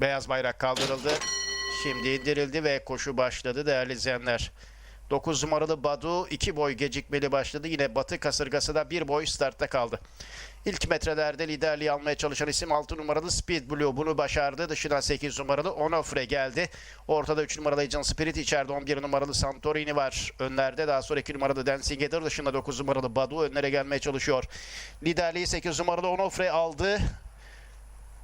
Beyaz bayrak kaldırıldı. Şimdi indirildi ve koşu başladı değerli izleyenler. 9 numaralı Badu 2 boy gecikmeli başladı. Yine Batı kasırgası da 1 boy startta kaldı. İlk metrelerde liderliği almaya çalışan isim 6 numaralı Speed Blue bunu başardı. Dışına 8 numaralı Onofre geldi. Ortada 3 numaralı Agent Spirit içeride 11 numaralı Santorini var. Önlerde daha sonra 2 numaralı Dancing Heather dışında 9 numaralı Badu önlere gelmeye çalışıyor. Liderliği 8 numaralı Onofre aldı.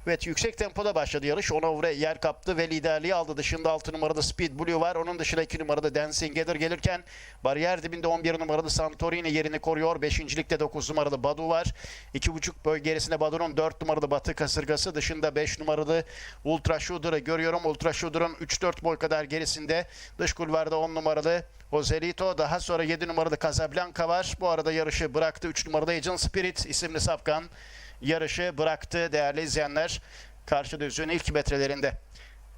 Evet yüksek tempoda başladı yarış. Onovre yer kaptı ve liderliği aldı. Dışında 6 numaralı Speed Blue var. Onun dışında 2 numaralı Dancing Heather gelirken bariyer dibinde 11 numaralı Santorini yerini koruyor. 5. ligde 9 numaralı Badu var. 2.5 boy gerisinde Badu'nun 4 numaralı Batı kasırgası. Dışında 5 numaralı Ultra Shooter'ı görüyorum. Ultra Shooter'ın 3-4 boy kadar gerisinde. Dış kulvarda 10 numaralı Ozelito. Daha sonra 7 numaralı Casablanca var. Bu arada yarışı bıraktı. 3 numaralı Agent Spirit isimli safkan yarışı bıraktı değerli izleyenler. Karşı düzlüğün ilk metrelerinde.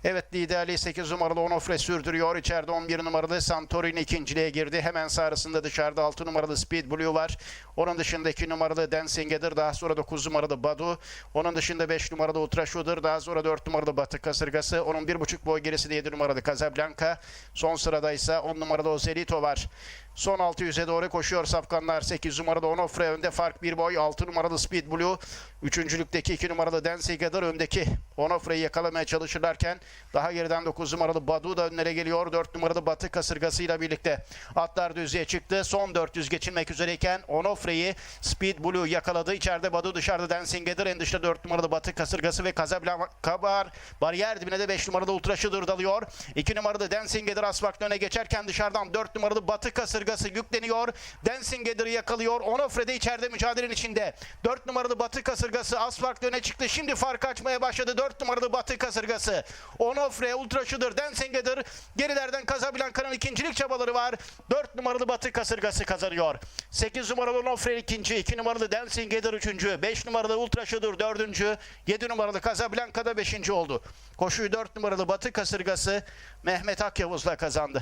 Evet liderliği 8 numaralı Onofre sürdürüyor. İçeride 11 numaralı Santorini ikinciliğe girdi. Hemen sağrısında dışarıda 6 numaralı Speed Blue var. Onun dışında 2 numaralı Dancing Heather. Daha sonra 9 numaralı Badu. Onun dışında 5 numaralı Ultra Shooter. Daha sonra 4 numaralı Batı Kasırgası. Onun 1.5 boy gerisi de 7 numaralı Casablanca. Son sırada ise 10 numaralı Ozelito var. Son 600'e doğru koşuyor safkanlar. 8 numaralı Onofre önde fark 1 boy. 6 numaralı Speed Blue. Üçüncülükteki 2 numaralı Dancing Heather öndeki Onofre'yi yakalamaya çalışırlarken daha geriden 9 numaralı Badu da önlere geliyor. 4 numaralı Batı kasırgasıyla birlikte atlar düzlüğe çıktı. Son 400 geçilmek üzereyken Onofre'yi Speed Blue yakaladı. İçeride Badu dışarıda Dancing Heather en dışta 4 numaralı Batı kasırgası ve Casablanca var. Bariyer dibine de 5 numaralı Ultra Shooter dalıyor. 2 numaralı Dancing Heather asfaltın öne geçerken dışarıdan 4 numaralı Batı kasırgası yükleniyor. Dancing Heather'ı yakalıyor. Onofre de içeride mücadelenin içinde. 4 numaralı Batı kasırgası asfalt öne çıktı. Şimdi fark açmaya başladı. 4 numaralı Batı kasırgası. Onofre, Ultra Dancing Heather. Gerilerden Casablanca'nın ikincilik çabaları var. 4 numaralı Batı kasırgası kazanıyor. 8 numaralı Onofre ikinci. 2 numaralı Dancing Heather üçüncü. 5 numaralı Ultra Shooter dördüncü. 7 numaralı Casablanca da beşinci oldu. Koşuyu 4 numaralı Batı kasırgası Mehmet Akyavuz'la kazandı.